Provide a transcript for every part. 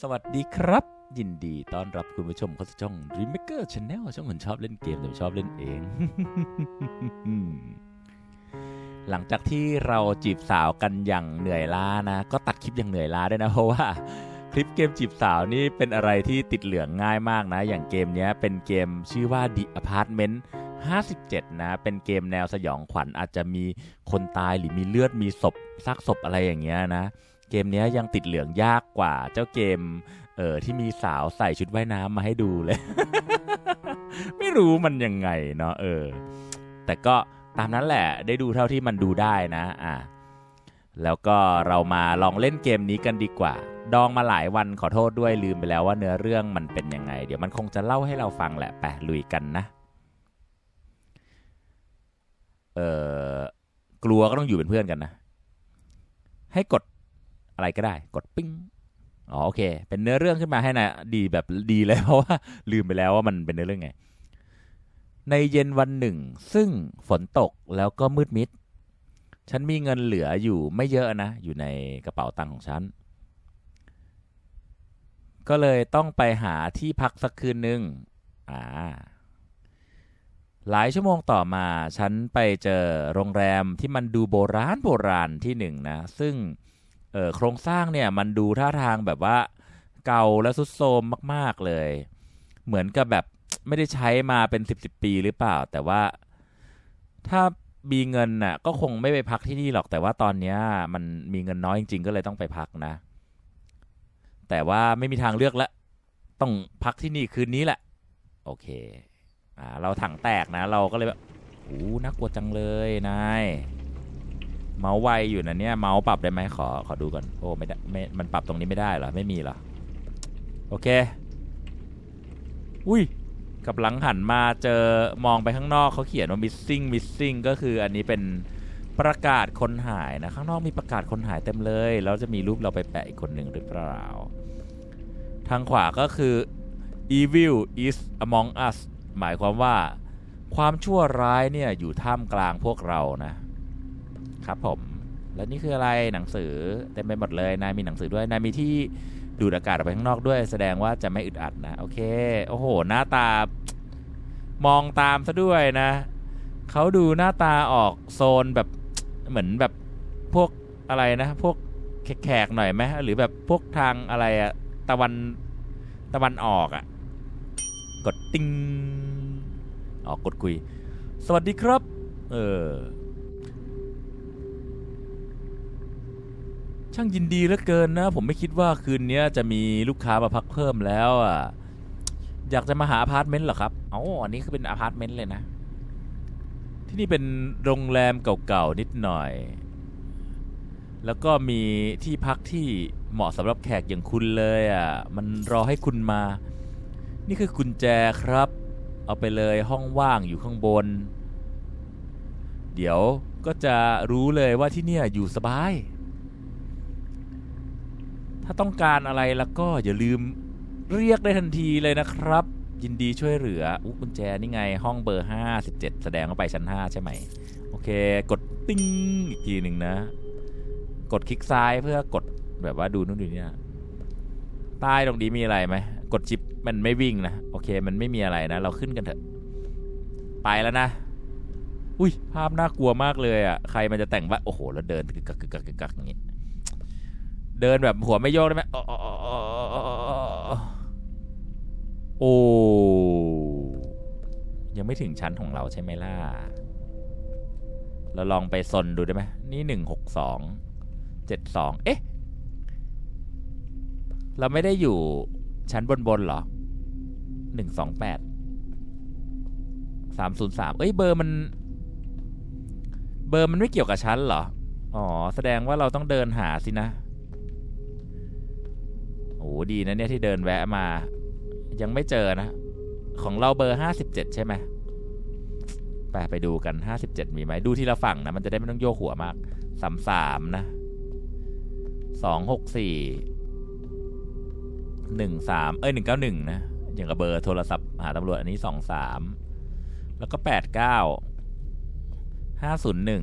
สวัสดีครับ ยินดีต้อนรับคุณผู้ชมเข้าสู่ช่อง Dreammaker Channel ช่องคนชอบเล่นเกมแต่ชอบเล่นเอง หลังจากที่เราจีบสาวกันอย่างเหนื่อยล้านะ ก็ตัดคลิปอย่างเหนื่อยล้าด้วยนะ เพราะว่าคลิปเกมจีบสาวนี่เป็นอะไรที่ติดเหลืองง่ายมากนะ อย่างเกมนี้เป็นเกมชื่อว่า The Apartment 57 นะ เป็นเกมแนวสยองขวัญอาจจะมีคนตายหรือมีเลือดมีศพซากศพอะไรอย่างเงี้ยนะ เกมนี้ยยังติดเหลืองยากกว่าเจ้าเกม เออที่มีสาวใส่ชุดว่ายน้ำมาให้ดูเลย ไม่รู้มันยังไงเนาะเออ แต่ก็ตามนั้นแหละได้ดูเท่าที่มันดูได้นะอะแล้วก็เรามาลองเล่นเกมนี้กันดีกว่า ดองมาหลายวันขอโทษด้วยลืมไปแล้วว่าเนื้อเรื่องมันเป็นยังไง เดี๋ยวมันคงจะเล่าให้เราฟังแหละไปลุยกันนะเออกลัวก็ต้องอยู่เป็นเพื่อนกันนะ ให้กด อะไรก็ได้กดปิ้งอ๋อโอเค เป็นเนื้อเรื่องขึ้นมาให้นะดีแบบดีเลยเพราะว่าลืมไปแล้วว่ามันเป็นเนื้อเรื่องไง ในเย็นวันหนึ่ง ซึ่งฝนตกแล้วก็มืดมิด ฉันมีเงินเหลืออยู่ไม่เยอะนะ อยู่ในกระเป๋าตังค์ของฉัน ก็เลยต้องไปหาที่พักสักคืนหนึ่งอ่าหลายชั่วโมงต่อมาฉันไปเจอโรงแรมที่มันดูโบราณโบราณที่หนึ่งนะ ซึ่ง เออโครงสร้างเนี่ยมันดูท่าทางแบบว่าเก่าและสุดโทรมมาก ๆเลย เหมือนกับแบบไม่ได้ใช้มาเป็นสิบสิบปีหรือเปล่า แต่ว่าถ้ามีเงินน่ะ ก็คงไม่ไปพักที่นี่หรอกแต่ว่าตอนเนี้ย มันมีเงินน้อยจริงๆ ก็เลยต้องไปพักนะ แต่ว่าไม่มีทางเลือกละ ต้องพักที่นี่คืนนี้แหละ โอเค อ่า เราถังแตกนะ เราก็เลยแบบโอ้น่ากลัวจังเลยนาย เมาส์ไวอยู่นะเนี่ยเมาส์ปรับได้ไหมขอขอดูก่อนโอ้ไม่ได้ไม่มันปรับตรงนี้ไม่ได้เหรอไม่มีเหรอโอเค อุ้ยกับหลังหันมาเจอมองไปข้างนอกเขาเขียนว่า missing missing ก็คืออันนี้เป็นประกาศคนหายนะ ข้างนอกมีประกาศคนหายเต็มเลย แล้วจะมีรูปเราไปแปะอีกคนหนึ่งหรือเปล่า ทางขวาก็คือ evil is among us หมายความว่าความชั่วร้ายเนี่ยอยู่ท่ามกลางพวกเรานะ ครับผม แล้วนี่คืออะไรหนังสือเต็มไปหมดเลยนายมีหนังสือด้วยนายมีที่ดูดอากาศออกไปข้างนอกด้วย แสดงว่าจะไม่อึดอัดนะโอเค โอ้โห หน้าตามองตามซะด้วยนะเขาดูหน้าตาออกโซนแบบเหมือนแบบพวกอะไรนะ พวกแขกๆหน่อยไหมหรือแบบพวกทางอะไรอะตะวันตะวันออกอะกดติ้งออกกดคุย สวัสดีครับ เออ ช่างยินดีเหลือเกินนะ ผมไม่คิดว่าคืนนี้จะมีลูกค้ามาพักเพิ่มแล้วอะอยากจะมาหาอพาร์ตเมนต์เหรอครับอ๋ออันนี้คือเป็นอพาร์ตเมนต์เลยนะ ที่นี่เป็นโรงแรมเก่าๆนิดหน่อย แล้วก็มีที่พักที่เหมาะสำหรับแขกอย่างคุณเลยอะ มันรอให้คุณมา นี่คือกุญแจครับ เอาไปเลยห้องว่างอยู่ข้างบน เดี๋ยวก็จะรู้เลยว่าที่เนี่ยอยู่สบาย ถ้าต้องการอะไรแล้วก็อย่าลืมเรียกได้ทันทีเลยนะครับ ยินดีช่วยเหลืออุ๊กุญแจนี่ไงห้องเบอร์ 57 แสดงว่าไปชั้น 5 ใช่ไหม โอเค กดติ้งอีกทีหนึ่งนะ กดคลิกซ้ายเพื่อกดแบบว่าดูนู่นดูนี่นะใต้ตรงนี้มีอะไรไหมกดชิปมันไม่วิ่งนะ โอเค มันไม่มีอะไรนะ เราขึ้นกันเถอะ ไปแล้วนะ อุ้ยภาพน่ากลัวมากเลยอะ ใครมันจะแต่งว่า โอ้โห แล้วเดินกึกกักกึกกักกึกกักอย่างงี้ เดินแบบหัวไม่โยกได้ไหมโอ้ยังไม่ถึงชั้นของเราใช่ไหมล่ะ เราลองไปซนดูได้ไหมนี่หนึ่งหกสองเจ็ดสองเอ๊ะ เราไม่ได้อยู่ชั้นบนบนหรอหนึ่งสองแปดสามศูนย์สามเอ้ยเบอร์มัน เบอร์มันไม่เกี่ยวกับชั้นเหรอ อ๋อ แสดงว่าเราต้องเดินหาสินะ อ้ดีนะเนี่ยที่เดินแวะมา ยังไม่เจอนะ ของเราเบอร์ห้าสิบเจ็ดใช่ไหมไปไปดูกันห้าสิบเจ็ดมีไหมดูทีละฝั่งนะ มันจะได้ไม่ต้องโยกหัวมากสามสามนะสองหกสี่หนึ่งสามเอ้ยหนึ่งเก้าหนึ่งนะ อย่างกับเบอร์โทรศัพท์หาตำรวจอันนี้สองสามแล้วก็แปดเก้าห้าศูนย์หนึ่ง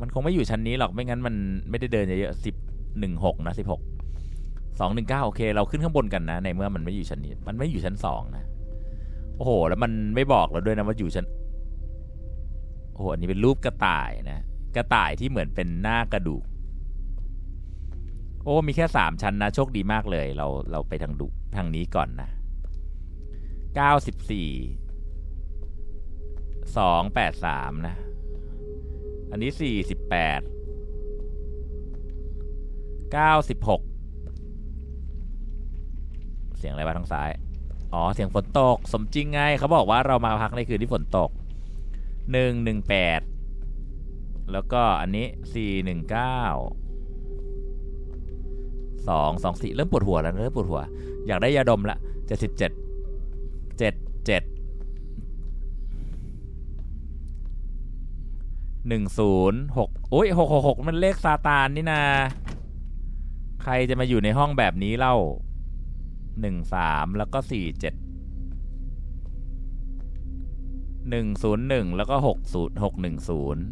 มันคงไม่อยู่ชั้นนี้หรอกไม่งั้นมันไม่ได้เดินเยอะๆสิบหนึ่งหกนะสิบหก สองหนึ่งเก้าโอเค เราขึ้นข้างบนกันนะ ในเมื่อมันไม่อยู่ชั้นนี้ มันไม่อยู่ชั้นสองนะ โอ้โห แล้วมันไม่บอกเราด้วยนะว่าอยู่ชั้น โอ้โห อันนี้เป็นรูปกระต่ายนะ กระต่ายที่เหมือนเป็นหน้ากระดูก โอ้ มีแค่สามชั้นนะ โชคดีมากเลย เรา เราไปทางดุทางนี้ก่อนนะเก้าสิบสี่สองแปดสามนะ อันนี้สี่สิบแปดเก้าสิบหก เสียงอะไรวะทางซ้าย อ๋อ เสียงฝนตก สมจริงไง เขาบอกว่าเรามาพักในคืนที่ฝนตกหนึ่งหนึ่งแปดแล้วก็อันนี้สี่หนึ่งเก้าสองสองสี่เริ่มปวดหัวแล้วเริ่มปวดหัว อยากได้ยาดมละเจ็ดสิบเจ็ดเจ็ดเจ็ดหนึ่งศูนย์หกโอ้ยหกหกหกมันเลขซาตานนี่นา ใครจะมาอยู่ในห้องแบบนี้เล่า หนึ่งสามแล้วก็สี่เจ็ดหนึ่งศูนย์หนึ่งแล้วก็หกศูนย์หกหนึ่งศูนย์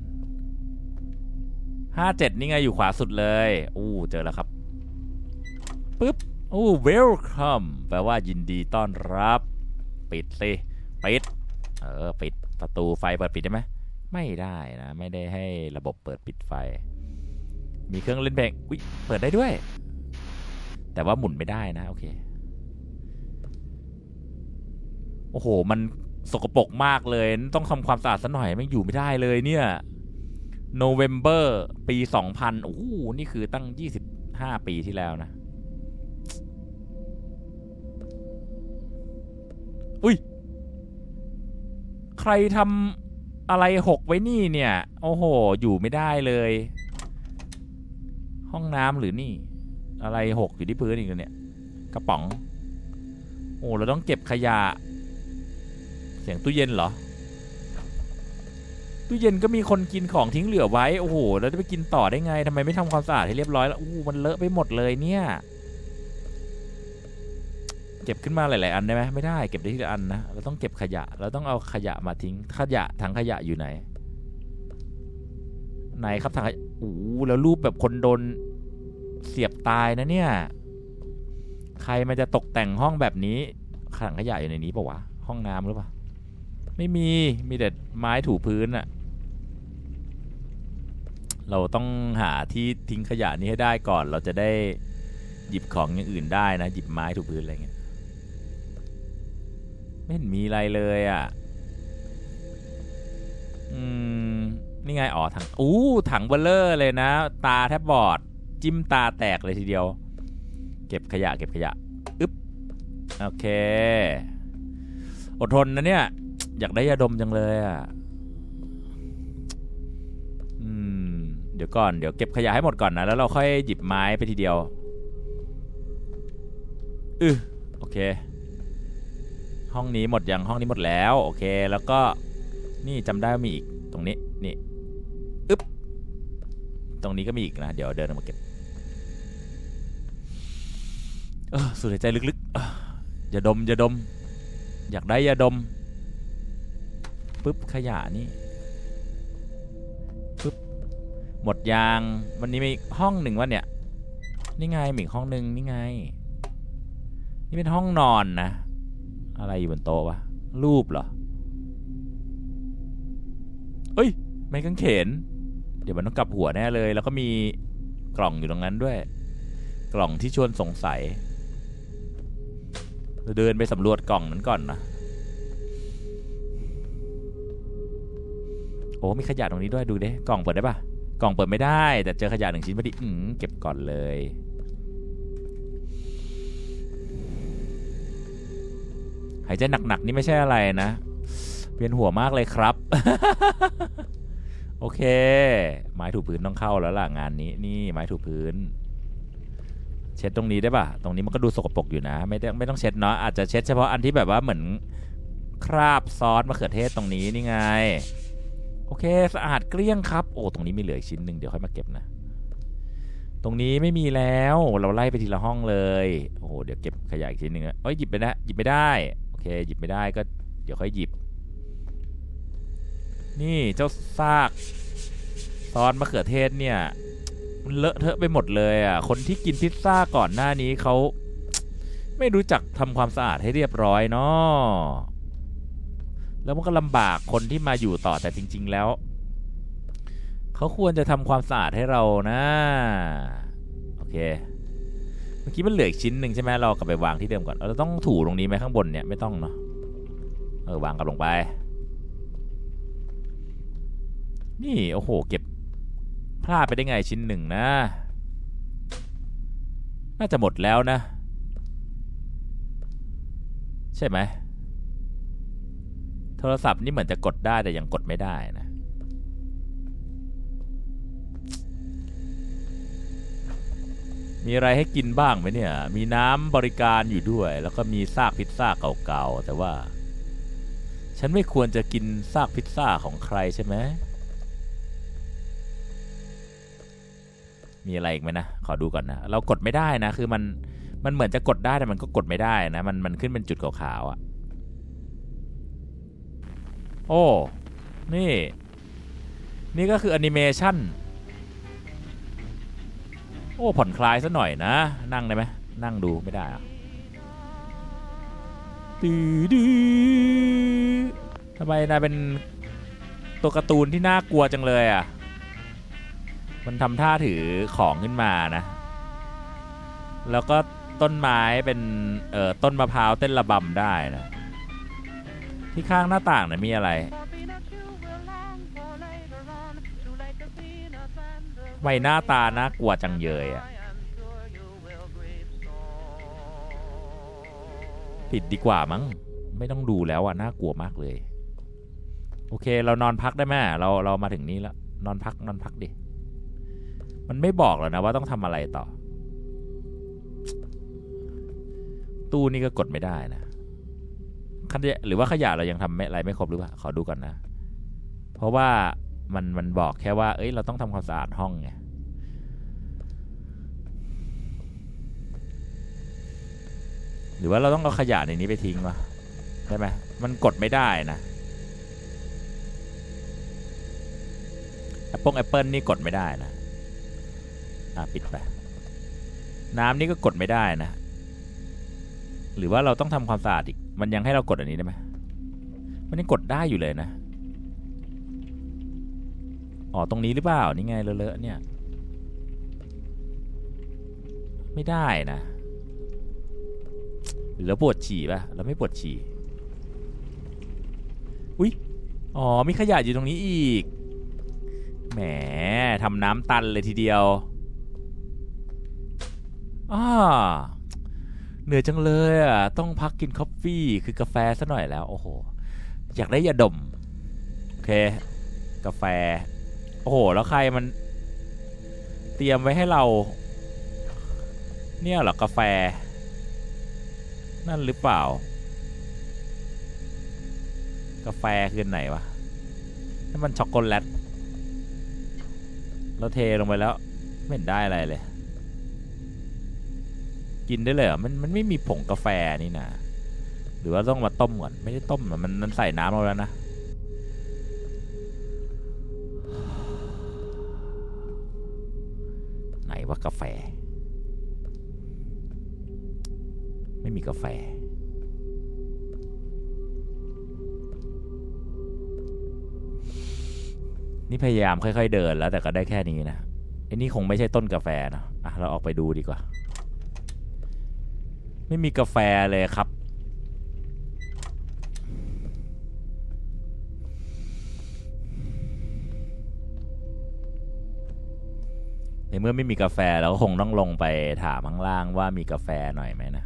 ห้าเจ็ดนี่ไงอยู่ขวาสุดเลย อู้เจอแล้วครับปึ๊บอู้ welcome แปลว่ายินดีต้อนรับ ปิดสิปิด เออ ปิดประตูไฟเปิดปิดได้ไหมไม่ได้นะ ไม่ได้ให้ระบบเปิดปิดไฟ มีเครื่องเล่นเพลงอุ๊ยเปิดได้ด้วย แต่ว่าหมุนไม่ได้นะ โอเค โอ้โห มันสกปรกมากเลย ต้องทำความสะอาดซะหน่อยไม่อยู่ไม่ได้เลยเนี่ย November ปี2000โอ้โหนี่คือตั้ง25ปีที่แล้วนะ อุ้ย ใครทำอะไรหกไว้นี่เนี่ย โอ้โห อยู่ไม่ได้เลย ห้องน้ำหรือนี่ อะไรหกอยู่ที่พื้นอีกแล้วเนี่ย กระป๋อง โอ้เราต้องเก็บขยะ เสียงตู้เย็นเหรอ ตู้เย็นก็มีคนกินของทิ้งเหลือไว้ โอ้โห แล้วจะไปกินต่อได้ไงทำไมไม่ทำความสะอาดให้เรียบร้อยแล้ว อู้มันเลอะไปหมดเลยเนี่ย เก็บขึ้นมาหลาย ๆ อันได้ไหมไม่ได้ เก็บได้ทีละอันนะ เราต้องเก็บขยะ เราต้องเอาขยะมาทิ้ง ขยะถังขยะอยู่ไหน ไหนครับถังขยะโอ้แล้วรูปแบบคนโดนเสียบตายนะเนี่ย ใครมันจะตกแต่งห้องแบบนี้ถังขยะอยู่ในนี้ปะวะ ห้องน้ำหรือเปล่า ไม่มี มีแต่ไม้ถูพื้นอะเราต้องหาที่ทิ้งขยะนี้ให้ได้ก่อน เราจะได้หยิบของอย่างอื่นได้นะ หยิบไม้ถูพื้นอะไรเงี้ย ไม่เห็นมีอะไรเลยอะ่ะ อืม นี่ไง อ๋อ ถัง อู้ ถังเบลเลอร์เลยนะ ตาแทบบอด จิ้มตาแตกเลยทีเดียว เก็บขยะ เก็บขยะ อึ๊บ โอเค อดทนนะเนี่ย อยากได้ยาดมจังเลยอะอืม เดี๋ยวก่อน เดี๋ยวเก็บขยะให้หมดก่อนนะ แล้วเราค่อยหยิบไม้ไปทีเดียวอือโอเค ห้องนี้หมดยังห้องนี้หมดแล้ว โอเค แล้วก็นี่จำได้ว่ามีอีกตรงนี้ นี่อึ๊บ ตรงนี้ก็มีอีกนะ เดี๋ยวเดินออกมาเก็บเออสูดหายใจลึกๆอออย่าดมอย่าดม อยากได้อย่าดม ปึ๊บขยะนี่ปึ๊บหมดยางวันนี้มีห้องหนึ่งวะเนี่ยนี่ไงมีห้องหนึ่งนี่ไง นี่เป็นห้องนอนนะ อะไรอยู่บนโต๊ะวะรูปเหรอเอ้ยไม่กางเขน เดี๋ยวมันต้องกลับหัวแน่เลย แล้วก็มีกล่องอยู่ตรงนั้นด้วย กล่องที่ชวนสงสัยเราเดินไปสำรวจกล่องนั้นก่อนนะ อ้มีขยะตรงนี้ด้วยดูดิกล่องเปิดได้ปะกล่องเปิดไม่ได้ แต่เจอขยะหนึ่งชิ้นพอดีอืมเก็บก่อนเลยหายใจหนักๆนี่ไม่ใช่อะไรนะเวียนหัวมากเลยครับ โอเค ไม้ถูพื้นต้องเข้าแล้วล่ะงานนี้นี่ไม้ถูพื้น เช็ดตรงนี้ได้ปะตรงนี้มันก็ดูสกปรกอยู่นะ ไม่ได้ไม่ต้องเช็ดเนาะอาจจะเช็ดเฉพาะอันที่แบบว่าเหมือนคราบซอสมะเขือเทศตรงนี้นี่ไง โอเคสะอาดเกลี้ยงครับโอ้ตรงนี้มีเหลืออีกชิ้นหนึ่งเดี๋ยวค่อยมาเก็บนะ ตรงนี้ไม่มีแล้วเราไล่ไปทีละห้องเลยโอ้โหเดี๋ยวเก็บขยะอีกชิ้นหนึ่งเอ้ยหยิบไปได้หยิบไม่ได้โอเคหยิบไม่ได้ก็เดี๋ยวค่อยหยิบ นี่เจ้าซากซอสมะเขือเทศเนี่ยมันเลอะเทอะไปหมดเลยอะคนที่กินพิซซ่าก่อนหน้านี้เขาไม่รู้จักทำความสะอาดให้เรียบร้อยเนาะ แล้วมันก็ลำบากคนที่มาอยู่ต่อแต่จริง ๆ แล้ว เขาควรจะทำความสะอาดให้เรานะโอเคเมื่อกี้มันเหลืออีกชิ้นหนึ่งใช่ไหมเรากลับไปวางที่เดิมก่อนเราต้องถูตรงนี้ไหมข้างบนเนี่ยไม่ต้องเนาะเออวางกลับลงไป นี่โอ้โห เก็บพลาดไปได้ไงชิ้นหนึ่งนะ น่าจะหมดแล้วนะ ใช่ไหม ทรศัพท์นี่เหมือนจะกดได้แต่ยังกดไม่ได้นะ มีอะไรให้กินบ้างไหมเนี่ย มีน้ำบริการอยู่ด้วย แล้วก็มีซากพิซซ่าเก่าๆ แต่ว่า ฉันไม่ควรจะกินซากพิซซ่าของใครใช่ไหม มีอะไรอีกไหมนะ ขอดูก่อนนะ เรากดไม่ได้นะ คือมัน มันเหมือนจะกดได้แต่มันก็กดไม่ได้นะ มัน มันขึ้นเป็นจุดขาวๆอะ่ะ โอ้ นี่ นี่ก็คือแอนิเมชันโอ้ ผ่อนคลายซะหน่อยนะ นั่งได้ไหมนั่งดูไม่ได้อะดืดทำไมนายเป็นตัวการ์ตูนที่น่ากลัวจังเลยอะ มันทำท่าถือของขึ้นมานะ แล้วก็ต้นไม้เป็น เอ่อ ต้นมะพร้าวเต้นระบำได้นะ ที่ข้างหน้าต่างเนะมีอะไรไว้หน้าตาน่ากลัวจังเยยอะปิดดีกว่ามั้งไม่ต้องดูแล้วอะน่ากลัวมากเลย โอเคเรานอนพักได้ไหมเราเรามาถึงนี้แล้วนอนพักนอนพักดิมันไม่บอกแล้วนะว่าต้องทำอะไรต่อ ตู้นี่ก็กดไม่ได้นะ หรือว่าขยะเรายังทำไม่อะไรไม่ครบหรือเปล่าขอดูก่อนนะ เพราะว่ามันมันบอกแค่ว่า เอ้ยเราต้องทำความสะอาดห้องไงหรือว่าเราต้องเอาขยะในนี้ไปทิ้งวะใช่ไหมมันกดไม่ได้นะแอปเปิลแอปเปิลนี่กดไม่ได้นะอะปิดไป น้ำนี่ก็กดไม่ได้นะ หรือว่าเราต้องทำความสะอาดอีก มันยังให้เรากดอันนี้ได้ไหมมันยังกดได้อยู่เลยนะ อ๋อ ตรงนี้หรือเปล่า นี่ไงเลอะๆเนี่ย ไม่ได้นะ หรือเราปวดฉี่ป่ะเราไม่ปวดฉี่ อุ๊ย อ๋อ มีขยะอยู่ตรงนี้อีก แหมทำน้ำตันเลยทีเดียวอ่า เหนื่อยจังเลยอะต้องพักกินคอฟฟี่คือกาแฟซะหน่อยแล้ว โอ้โห อยากได้ยาดม โอเค กาแฟ โอ้โห แล้วใครมัน เตรียมไว้ให้เรา เนี่ยเหรอกาแฟ นั่นหรือเปล่า กาแฟคือไหนวะนั่นมันช็อกโกแลตเราเทลงไปแล้ว ไม่เห็นได้อะไรเลย กินได้เลยเหรอมันมันไม่มีผงกาแฟนี่นะหรือว่าต้องมาต้มก่อนไม่ได้ต้มมันมันใส่น้ำลงแล้วนะไหนว่ากาแฟ ไม่มีกาแฟนี่พยายามค่อย ๆ เดินแล้วแต่ก็ได้แค่นี้นะไอ้นี่คงไม่ใช่ต้นกาแฟนะอะเราออกไปดูดีกว่า ไม่มีกาแฟเลยครับ ในเมื่อไม่มีกาแฟเราก็คงต้องลงไปถามข้างล่างว่ามีกาแฟหน่อยไหมนะ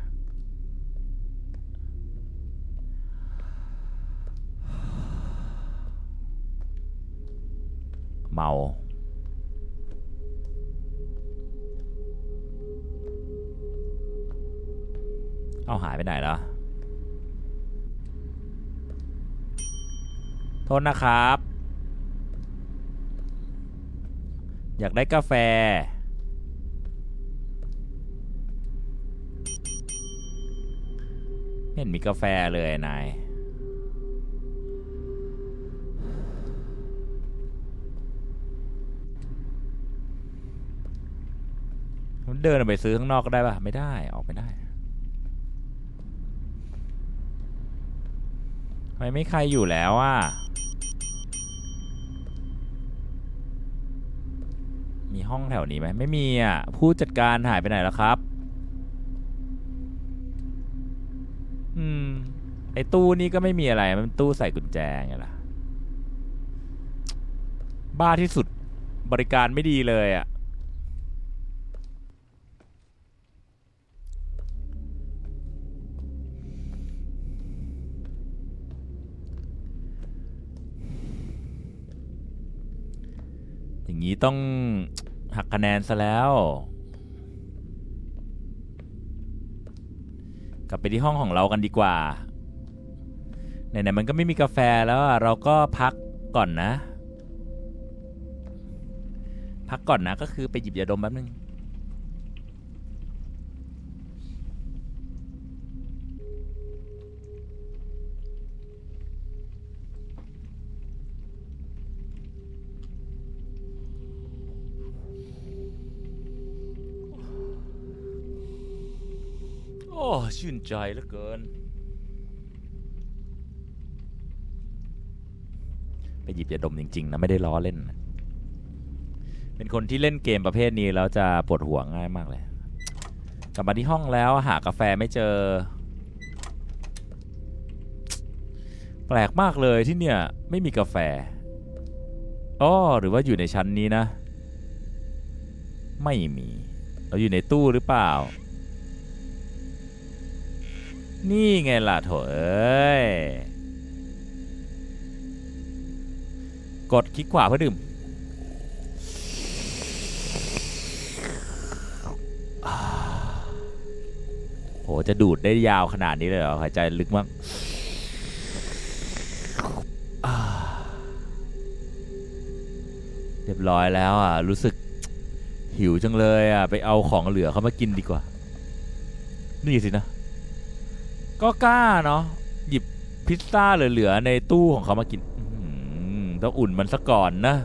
เมา เอาหายไปไหนแล้ว โทษนะครับ อยากได้กาแฟไม่เห็นมีกาแฟเลยนายเดินไปซื้อข้างนอกก็ได้ปะไม่ได้ออกไม่ได้ทำ ไมไม่ใครอยู่แล้วอะ มีห้องแถวนี้ไหมไม่มีอะ ผู้จัดการหายไปไหนแล้วครับ อืม ไอ้ตู้นี่ก็ไม่มีอะไร มันตู้ใส่กุญแจไงล่ะ บ้าที่สุดบริการไม่ดีเลยอะ นี้ต้องหักคะแนนซะแล้ว กลับไปที่ห้องของเรากันดีกว่าไหนๆมันก็ไม่มีกาแฟแล้วอะเราก็พักก่อนนะ พักก่อนนะก็คือไปหยิบยาดมแป๊บนึง ชื่นใจเหลือเกิน ไปหยิบยาดมจริง ๆ นะ ไม่ได้ล้อเล่นนะเป็นคนที่เล่นเกมประเภทนี้ แล้วจะปวดหัวง่ายมากเลย กลับมาที่ห้องแล้วหากาแฟไม่เจอ แปลกมากเลยที่เนี่ย ไม่มีกาแฟอ๋อหรือว่าอยู่ในชั้นนี้นะ ไม่มี เราอยู่ในตู้หรือเปล่า นี่ไงล่ะโถเอ้ย กดคลิกขวาเพื่อดื่ม โห จะดูดได้ยาวขนาดนี้เลยเหรอ หายใจลึกมากเรียบร้อยแล้วอะ รู้สึกหิวจังเลยอะ ไปเอาของเหลือเขามากินดีกว่า นี่สินะ ก็กล้าเนาะหยิบพิซซ่าเหลือๆในตู้ของเขามากินต้องอุ่นมันซะก่อนนะ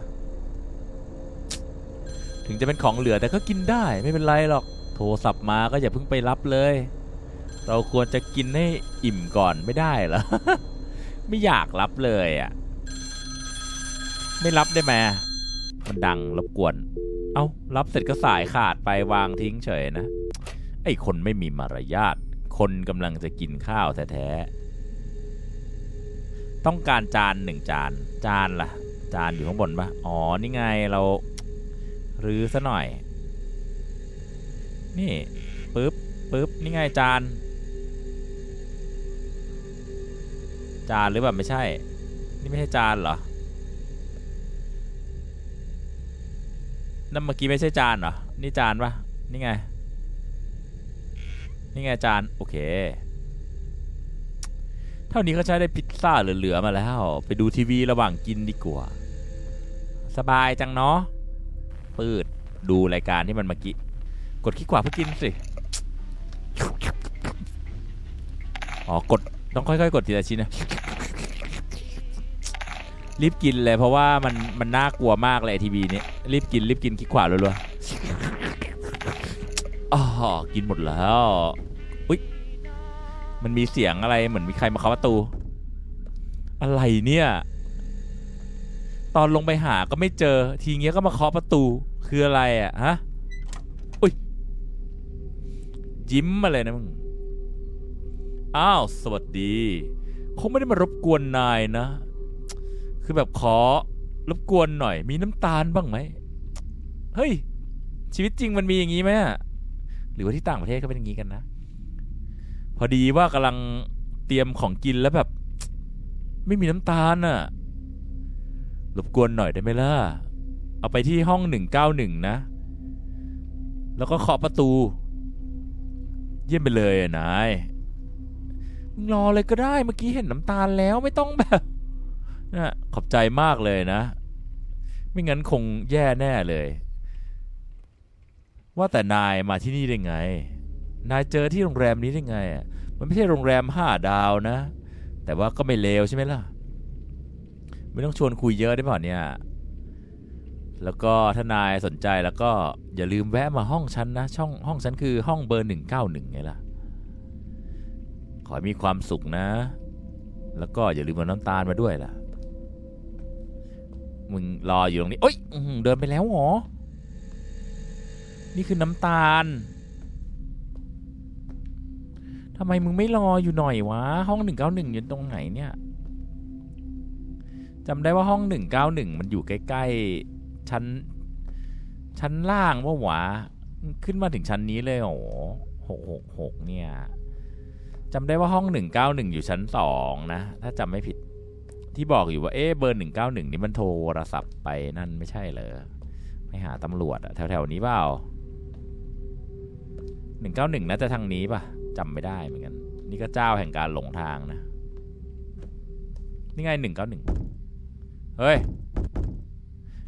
ถึงจะเป็นของเหลือแต่ก็กินได้ไม่เป็นไรหรอก โทรศัพท์มาก็อย่าเพิ่งไปรับเลย เราควรจะกินให้อิ่มก่อนไม่ได้เหรอ ไม่อยากรับเลยอะ ไม่รับได้ไหมมันดังรบกวน เอ้ารับเสร็จก็สายขาดไปวางทิ้งเฉยนะ ไอ้คนไม่มีมารยาท คนกำลังจะกินข้าวแท้ๆต้องการจานหนึ่งจาน จานล่ะ จานอยู่ข้างบนปะอ๋อ นี่ไงเรารื้อซะหน่อย นี่ปึ๊บปึ๊บนี่ไงจาน จานหรือแบบไม่ใช่ นี่ไม่ใช่จานเหรอนั่นเมื่อกี้ไม่ใช่จานเหรอ นี่จานปะนี่ไง นี่ไงจานโอเค เท่านี้ก็ใช้ได้พิซซ่าเหลือๆมาแล้ว ไปดูทีวีระหว่างกินดีกว่า สบายจังเนาะปืดดูรายการที่มันเมื่อกี้ กดคลิกขวาเพื่อกินสิ อ๋อ กด ต้องค่อยๆ กดทีละชิ้นนะ รีบกินเลยเพราะว่ามันมันน่ากลัวมากเลยทีวีนี้รีบกินรีบกินคลิกขวารัวๆ อ๋อกินหมดแล้วอุ๊ยมันมีเสียงอะไรเหมือนมีใครมาเคาะประตู อะไรเนี่ย ตอนลงไปหาก็ไม่เจอ ทีเงี้ยก็มาเคาะประตูคืออะไรอะฮะอุ๊ยยิ้มมาเลยนะมึงอ้าวสวัสดีคงไม่ได้มารบกวนนายนะ คือแบบขอรบกวนหน่อย มีน้ำตาลบ้างไหมเฮ้ยชีวิตจริงมันมีอย่างนี้ไหมอะ หรือว่าที่ต่างประเทศก็เป็นอย่างนี้กันนะ พอดีว่ากำลังเตรียมของกินแล้วแบบ ไม่มีน้ำตาลน่ะรบกวนหน่อยได้ไหมล่ะ เอาไปที่ห้องหนึ่งเก้าหนึ่งนะ แล้วก็เคาะประตู เยี่ยมไปเลยนายมึงรอเลยก็ได้เมื่อกี้เห็นน้ำตาลแล้วไม่ต้องแบบนะขอบใจมากเลยนะ ไม่งั้นคงแย่แน่เลย ว่าแต่นายมาที่นี่ได้ไง นายเจอที่โรงแรมนี้ได้ไงอะ มันไม่ใช่โรงแรมห้าดาวนะ แต่ว่าก็ไม่เลวใช่ไหมล่ะ ไม่ต้องชวนคุยเยอะได้เปล่าเนี่ย แล้วก็ถ้านายสนใจแล้วก็อย่าลืมแวะมาห้องฉันนะ ช่องห้องฉันคือห้องเบอร์หนึ่งเก้าหนึ่งไงล่ะ ขอให้มีความสุขนะ แล้วก็อย่าลืมเอาน้ำตาลมาด้วยล่ะ มึงรออยู่ตรงนี้ โอ๊ยเดินไปแล้วเหรอ นี่คือน้ำตาลทำไมมึงไม่รออยู่หน่อยวะ ห้องหนึ่งเก้าหนึ่งอยู่ตรงไหนเนี่ยจำได้ว่าห้องหนึ่งเก้าหนึ่งมันอยู่ใกล้ๆ ชั้น ชั้นล่างว่าวะขึ้นมาถึงชั้นนี้เลยโอ้หกหกหกเนี่ยจำได้ว่าห้องหนึ่งเก้าหนึ่งอยู่ชั้นสองนะ ถ้าจำไม่ผิดที่บอกอยู่ว่า เอ๊ะเบอร์หนึ่งเก้าหนึ่งนี่มันโทรศัพท์ไปนั่นไม่ใช่เหรอไม่หาตำรวจอะแถว ๆ นี้เปล่า หนึ่งเก้าหนึ่งน่าจะทางนี้ป่ะจำไม่ได้เหมือนกัน นี่ก็เจ้าแห่งการหลงทางนะ นี่ไงหนึ่งเก้าหนึ่งเฮ้ย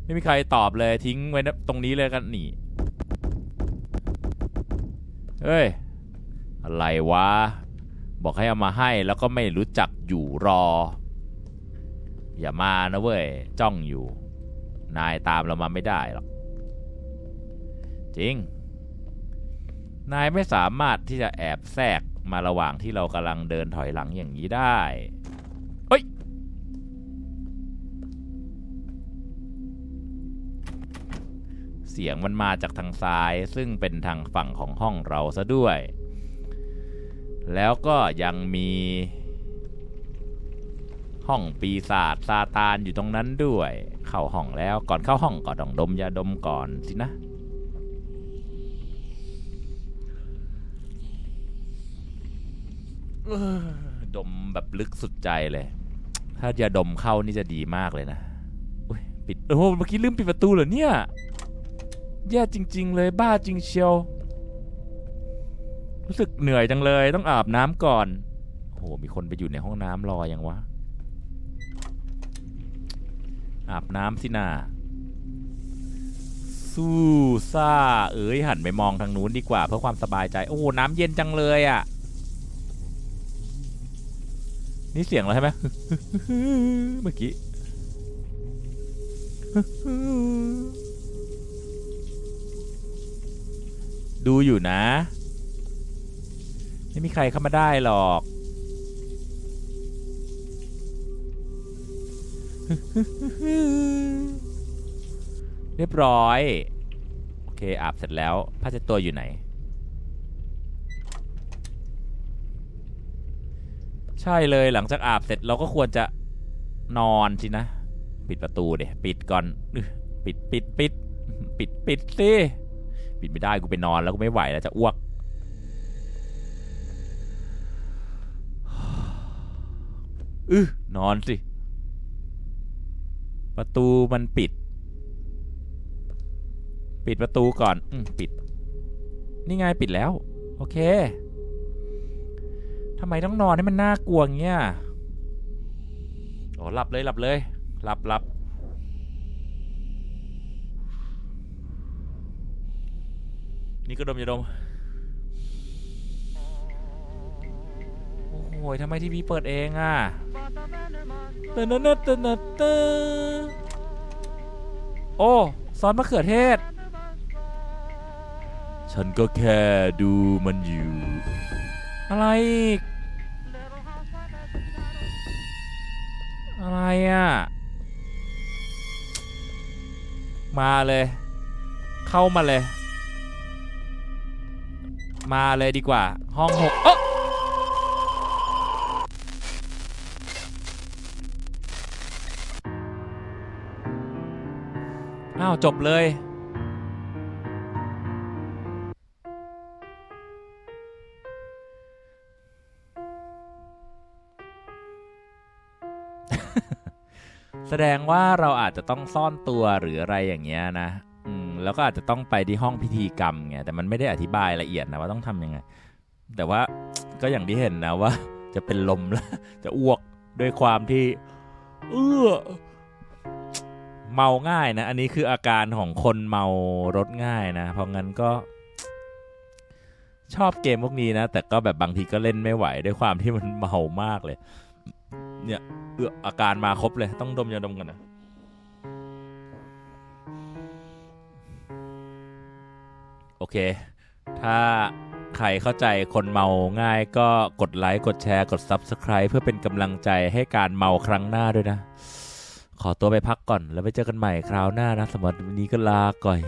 ไม่มีใครตอบเลยทิ้งไว้ตรงนี้เลยกันหนีเฮ้ย อะไรวะ บอกให้เอามาให้แล้วก็ไม่รู้จักอยู่รอ อย่ามานะเว้ย จ้องอยู่ นายตามเรามาไม่ได้หรอก จริง นายไม่สามารถที่จะแอบแทรกมาระหว่างที่เรากำลังเดินถอยหลังอย่างนี้ได้เอ้ย เสียงมันมาจากทางซ้ายซึ่งเป็นทางฝั่งของห้องเราซะด้วย แล้วก็ยังมีห้องปีศาจซาตานอยู่ตรงนั้นด้วย เข้าห้องแล้วก่อนเข้าห้องก็ต้องดมยาดมก่อนสินะ ดมแบบลึกสุดใจเลย ถ้ายาดมเข้านี่จะดีมากเลยนะอุ๊ยปิดโอ้โหเมื่อกี้ลืมปิดประตูเหรอเนี่ย แย่จริง ๆ เลยบ้าจริงเชียว รู้สึกเหนื่อยจังเลยต้องอาบน้ำก่อนโอ้โหมีคนไปอยู่ในห้องน้ำรอยังวะ อาบน้ำสินาสู้ซ่า เอ้ยหันไปมองทางนู้นดีกว่าเพื่อความสบายใจ โอ้โหน้ำเย็นจังเลยอะ่ะ นี่เสียงอะไรใช่ไหมเมื่อกี้ดูอยู่นะ ไม่มีใครเข้ามาได้หรอก เรียบร้อย โอเคอาบเสร็จแล้วผ้าเช็ดตัวอยู่ไหน ใช่เลยหลังจากอาบเสร็จเราก็ควรจะนอนสินะ ปิดประตูเดี๋ยปิดก่อนปิดปิดปิดปิดปิดสิปิดไม่ได้กูไปนอนแล้วกูไม่ไหวแล้วจะอ้วก อือนอนสิ ประตูมันปิด ปิดประตูก่อน อืปิด นี่ไงปิดแล้ว โอเค ทำไมต้องนอนให้มันน่ากลัวอย่างเงี้ยโอ้หลับเลยหลับเลยหลับหลับนี่ก็ดมอย่าดม โอ้โหทำไมทีวีเปิดเองอะเตนเตนเตนเตนเตนโอ้ซอสมะเขือเทศ ฉันก็แค่ดูมันอยู่ อะไรอีกอะไรอะ มาเลย เข้ามาเลย มาเลยดีกว่า ห้องหกเอ้าว จบเลย ดงว่าเราอาจจะต้องซ่อนตัวหรืออะไรอย่างเงี้ยนะอืมแล้วก็อาจจะต้องไปที่ห้องพิธีกรรมไงแต่มันไม่ได้อธิบายละเอียดนะว่าต้องทำยังไง แต่ว่าก็อย่างที่เห็นนะว่า จะเป็นลมแล้วจะอ้วกด้วยความที่ เออเมาง่ายนะ อันนี้คืออาการของคนเมารถง่ายนะ เพราะงั้นก็ ชอบเกมพวกนี้นะ แต่ก็แบบบางทีก็เล่นไม่ไหวด้วยความที่มันเมามากเลย เนี่ยเอืออาการมาครบเลยต้องดมยาดมกันนะโอเค ถ้าใครเข้าใจคนเมาง่ายก็กดไลค์กดแชร์กด Subscribe เพื่อเป็นกำลังใจให้การเมาครั้งหน้าด้วยนะ ขอตัวไปพักก่อนแล้วไปเจอกันใหม่คราวหน้านะสำหติวันนี้ก็ลาก่อย